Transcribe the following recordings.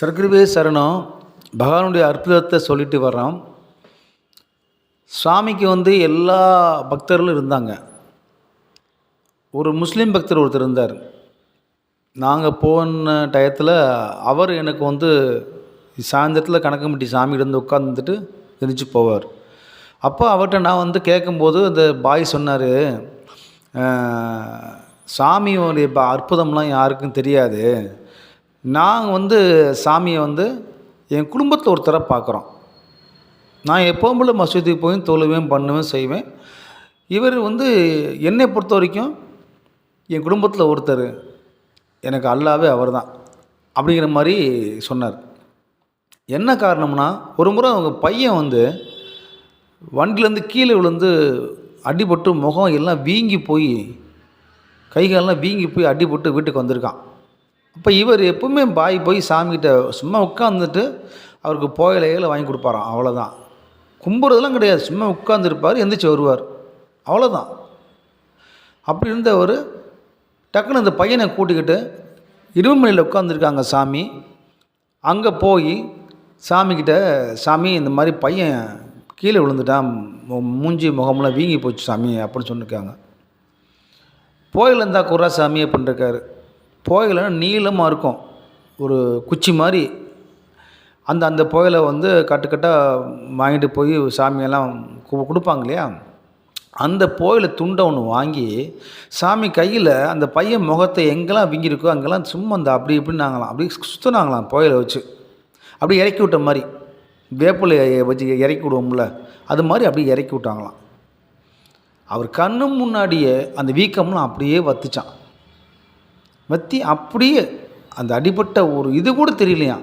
சர்க்கரவே சரணம். பகவானுடைய அற்புதத்தை சொல்லிட்டு வர்றோம் சுவாமிக்கு வந்து எல்லா பக்தர்களும் இருந்தாங்க. ஒரு முஸ்லீம் பக்தர் ஒருத்தர் இருந்தார். நாங்கள் போன டயத்தில் அவர் எனக்கு வந்து சாயந்தரத்தில் கணக்கம்பட்டி சாமிகிட்ட வந்து உட்காந்துட்டு எந்திரிச்சு போவார். அப்போ அவர்கிட்ட நான் வந்து கேட்கும்போது அந்த பாய் சொன்னார் சாமியோடைய ப- அற்புதம்லாம் யாருக்கும் தெரியாது. நாங்கள் வந்து சாமியை வந்து என் குடும்பத்தில் ஒருத்தரை பார்க்குறோம். நான் எப்போவும் போல மசூதிக்கு போய் தொழுவேன் பண்ணுவேன் செய்வேன். இவர் வந்து என்னை பொறுத்த வரைக்கும் என் குடும்பத்தில் ஒருத்தர் எனக்கு அல்லாவே அவர் தான் அப்படிங்கிற மாதிரி சொன்னார். என்ன காரணம்னா ஒரு முறை அவங்க பையன் வந்து வண்டிலேருந்து கீழே விழுந்து அடிபட்டு முகம் எல்லாம் வீங்கி போய் கை காலெல்லாம் வீங்கி போய் அடிபட்டு வீட்டுக்கு வந்திருக்கான். அப்போ இவர் எப்பவுமே பாய் போய் சாமிகிட்ட சும்மா உட்காந்துட்டு அவருக்கு புயலையில் வாங்கி கொடுப்பாராம். அவ்வளோதான் கும்புறதெல்லாம் கிடையாது. சும்மா உட்காந்துருப்பார் எந்திரிச்சு வருவார். அவ்வளோதான் அப்படி இருந்தவர் டக்குன்னு அந்த பையனை கூட்டிக்கிட்டு இருமலையில் உட்காந்துருக்காங்க சாமி. அங்கே போய் சாமிக்கிட்ட சாமி இந்த மாதிரி பையன் கீழே விழுந்துட்டான். மூஞ்சி முகமெல்லாம் வீங்கி போச்சு சாமி அப்படின்னு சொல்லியிருக்காங்க போயிலேருந்தா இருந்தால் சாமி அப்படின்னு புகையிலன்னா நீளமாக இருக்கும். ஒரு குச்சி மாதிரி. அந்த அந்த புகையில வந்து கட்டுக்கட்டாக வாங்கிட்டு போய் சாமியெல்லாம் கு- கொடுப்பாங்க இல்லையா அந்த புகையில துண்டை ஒன்று வாங்கி சாமி கையில் அந்த பையன் முகத்தை எங்கெல்லாம் விங்கியிருக்கோ அங்கெல்லாம் சும்மா அந்த அப்படி இப்படின்னாங்களாம். அப்படி சுற்றுனாங்களாம் புகையில வச்சு. அப்படி இறக்கி விட்ட மாதிரி. வேப்பிலை வச்சு இறக்கி விடுவோம்ல. அது மாதிரி அப்படியே இறக்கி விட்டாங்களாம். அவர் கண்ணு முன்னாடியே அந்த வீக்கம்லாம் அப்படியே வத்துச்சான் வத்தி அப்படியே அந்த அடிபட்ட ஒரு இது கூட தெரியலையா?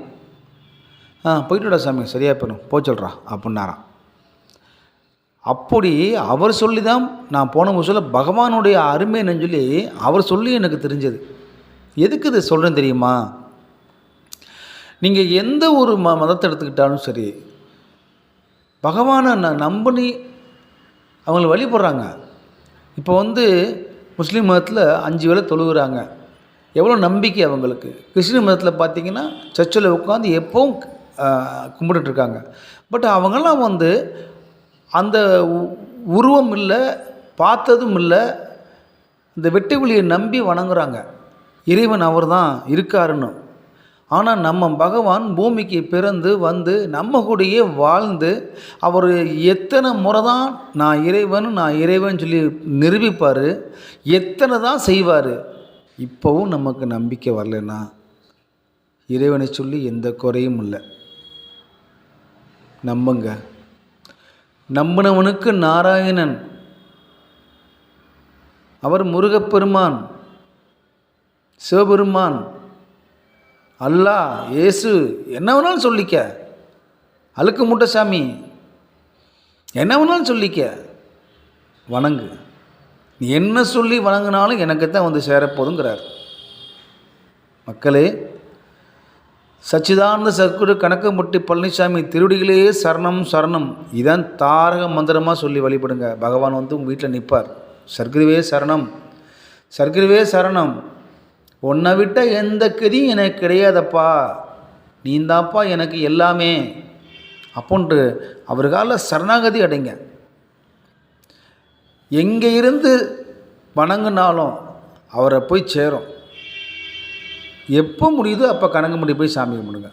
ஆ போயிட்டுடா சாமி சரியாக போயிடும். போ சொல்கிறா அப்படின்னாராம். அப்படி அவர் சொல்லி தான் நான் போன சொல்ல பகவானுடைய அருமைன்னு சொல்லி அவர் சொல்லி எனக்கு தெரிஞ்சது. எதுக்கு இது சொல்கிறேன் தெரியுமா? நீங்கள் எந்த ஒரு ம மதத்தை எடுத்துக்கிட்டாலும் சரி பகவானை ந நம்பி அவங்கள வழிபடுறாங்க. இப்போ வந்து முஸ்லீம் மதத்தில் அஞ்சு வேலை தொழுகிறாங்க. எவ்வளோ நம்பிக்கை அவங்களுக்கு? கிறிஸ்டின் மதத்தில் பார்த்தீங்கன்னா சர்ச்சில் உட்காந்து எப்பவும் ஆஹ், கும்பிட்டுட்டு இருக்காங்க. பட் அவங்கெல்லாம் வந்து அந்த உ- உருவம் இல்லை பார்த்ததும் இல்லை இந்த வெட்டுக்குழியை நம்பி வணங்குறாங்க. இறைவன் அவர் தான் இருக்காருன்னு. ஆனால் நம்ம பகவான் பூமிக்கு பிறந்து வந்து நம்ம கூடயே வாழ்ந்து அவர் எத்தனை முறை தான் நான் இறைவன் நான் இறைவன் சொல்லி நிரூபிப்பார். எத்தனை தான் செய்வார். இப்போவும் நமக்கு நம்பிக்கை வரலன்னா இறைவனை சொல்லி எந்த குறையும் இல்லை. நம்புங்க. நம்பினவனுக்கு நாராயணன். அவர் முருகப்பெருமான். சிவபெருமான். அல்லாஹ் இயேசு என்ன வேணாலும் சொல்லிக்க. அழுக்கு முட்டை சாமி என்ன வேணாலும் சொல்லிக்க. வணங்கு. நீ என்ன சொல்லி வணங்கினாலும் எனக்கு தான் வந்து சேரப்போதுங்கிறார். மக்களே சச்சிதானந்த சர்க்குரு கணக்கம்பட்டி பழனிசாமி திருடிகளே சரணம் சரணம். இதான் தாரக மந்திரமாக சொல்லி வழிபடுங்க. பகவான் வந்து உங்கள் வீட்டில் நிற்பார் சர்க்குருவே சரணம். சர்க்குருவே சரணம். உன்னை விட்ட எந்த கதியும் எனக்கு கிடையாதப்பா. நீந்தாப்பா எனக்கு எல்லாமே. அப்போன்று அவர்களால் சரணாகதி அடைங்க. எங்கே இருந்து வணங்குனாலும் அவரை போய் சேரும். எப்போ முடியுதோ அப்போ கணக்கும்படி போய் சாமி கும்பிடுங்க.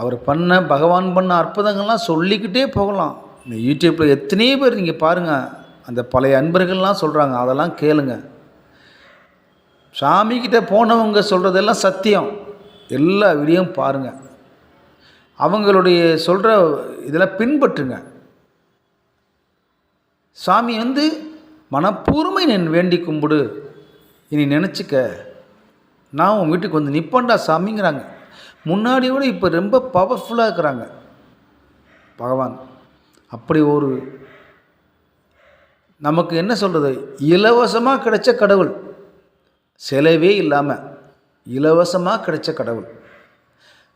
அவர் பண்ண பகவான் பண்ண அற்புதங்கள்லாம் சொல்லிக்கிட்டே போகலாம். இந்த யூடியூப்பில் எத்தனையோ பேர் நீங்கள் பாருங்கள் அந்த பழைய அன்பர்கள்லாம் சொல்கிறாங்க அதெல்லாம் கேளுங்க. சாமிக்கிட்ட போனவங்க சொல்கிறதெல்லாம் சத்தியம். எல்லா வீடியோவும் பாருங்கள் அவங்களுடைய சொல்கிற இதெல்லாம் பின்பற்றுங்க. சாமி வந்து மனப்பூர்வமை நான் வேண்டி கும்பிடு. இனி நினச்சிக்க நான் உன் வீட்டுக்கு வந்து நிப்பண்டா சாமிங்கிறாங்க. முன்னாடி விட இப்போ ரொம்ப பவர்ஃபுல்லாக இருக்கிறாங்க. பகவான் அப்படி ஒரு நமக்கு என்ன சொல்கிறது இலவசமாக கிடைச்ச கடவுள். செலவே இல்லாமல் இலவசமாக கிடைச்ச கடவுள்.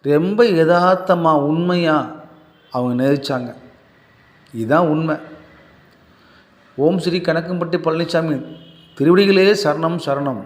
ரொம்ப யதார்த்தமாக உண்மையாக அவங்க நேசிச்சாங்க இதுதான் உண்மை. ஓம் ஸ்ரீ கணக்கம்பட்டி பழனிசாமி திருவடிகளே சரணம் சரணம்.